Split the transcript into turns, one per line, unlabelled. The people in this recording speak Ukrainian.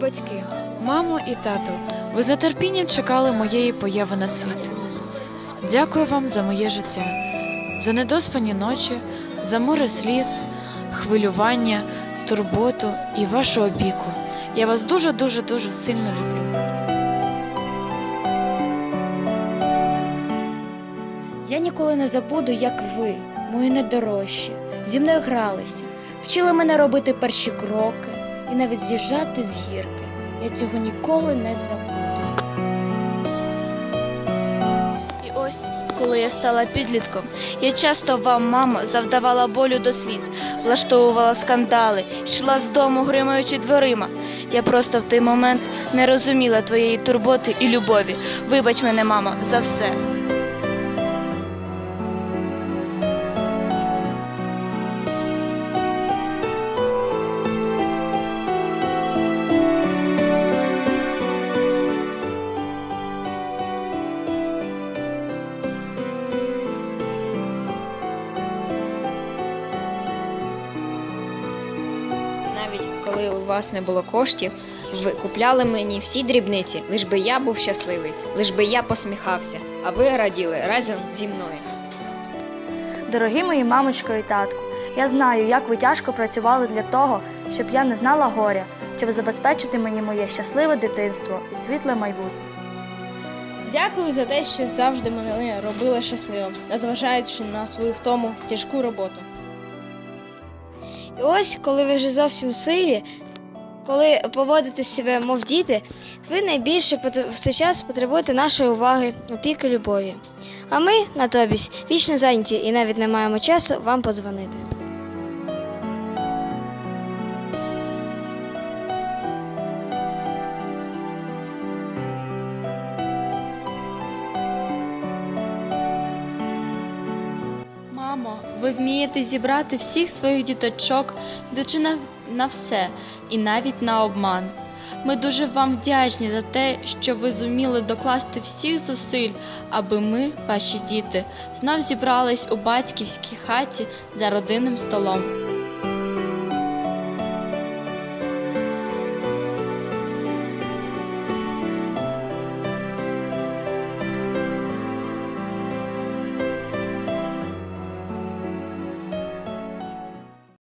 Батьки, мамо і тато, ви з нетерпінням чекали моєї появи на світ. Дякую вам за моє життя, за недоспані ночі, за море сліз, хвилювання, турботу і вашу опіку. Я вас дуже, дуже, дуже сильно люблю.
Я ніколи не забуду, як ви, мої найдорожчі, зі мною гралися, вчили мене робити перші кроки і навіть з'їжджати з гірки. Я цього ніколи не забуду. І ось, коли я стала підлітком, я часто вам, мамо, завдавала болю до сліз, влаштовувала скандали, йшла з дому, гримаючи дверима. Я просто в той момент не розуміла твоєї турботи і любові. Вибач мене, мамо, за все.
Навіть коли у вас не було коштів, ви купляли мені всі дрібниці, лиш би я був щасливий, лиш би я посміхався, а ви раділи разом зі мною.
Дорогі мої мамочко і татку, я знаю, як ви тяжко працювали для того, щоб я не знала горя, щоб забезпечити мені моє щасливе дитинство і світле майбутнє.
Дякую за те, що завжди мене робили щасливим, незважаючи на свою втому тяжку роботу.
І ось, коли ви вже зовсім силі, коли поводите себе, мов діти, ви найбільше в цей час потребуєте нашої уваги, опіки, любові. А ми, натомість, вічно зайняті і навіть не маємо часу вам подзвонити.
Ви вмієте зібрати всіх своїх діточок, йдучи на, на все і навіть на обман. Ми дуже вам вдячні за те, що ви зуміли докласти всіх зусиль, аби ми, ваші діти, знов зібрались у батьківській хаті за родинним столом.